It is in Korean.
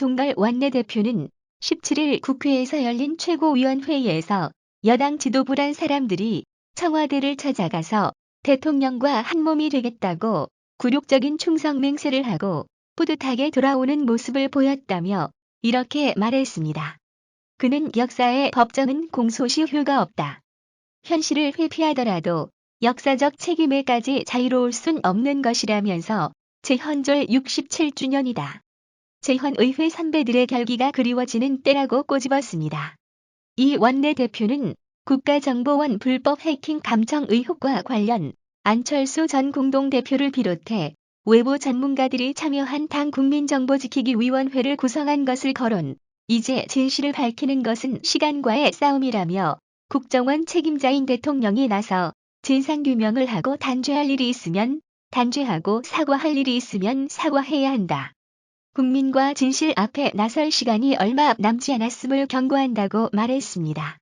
이종걸 원내대표는 17일 국회에서 열린 최고위원회의에서 여당 지도부란 사람들이 청와대를 찾아가서 대통령과 한몸이 되겠다고 굴욕적인 충성 맹세를 하고 뿌듯하게 돌아오는 모습을 보였다며 이렇게 말했습니다. 그는 역사의 법정은 공소시 효가 없다. 현실을 회피하더라도 역사적 책임에까지 자유로울 순 없는 것이라면서 재헌절 67주년이다. 재헌의회 선배들의 결기가 그리워지는 때라고 꼬집었습니다. 이 원내대표는 국가정보원 불법 해킹 감청 의혹과 관련 안철수 전 공동대표를 비롯해 외부 전문가들이 참여한 당 국민정보지키기 위원회를 구성한 것을 거론, 이제 진실을 밝히는 것은 시간과의 싸움이라며 국정원 책임자인 대통령이 나서 진상규명을 하고 단죄할 일이 있으면 단죄하고 사과할 일이 있으면 사과해야 한다. 국민과 진실 앞에 나설 시간이 얼마 남지 않았음을 경고한다고 말했습니다.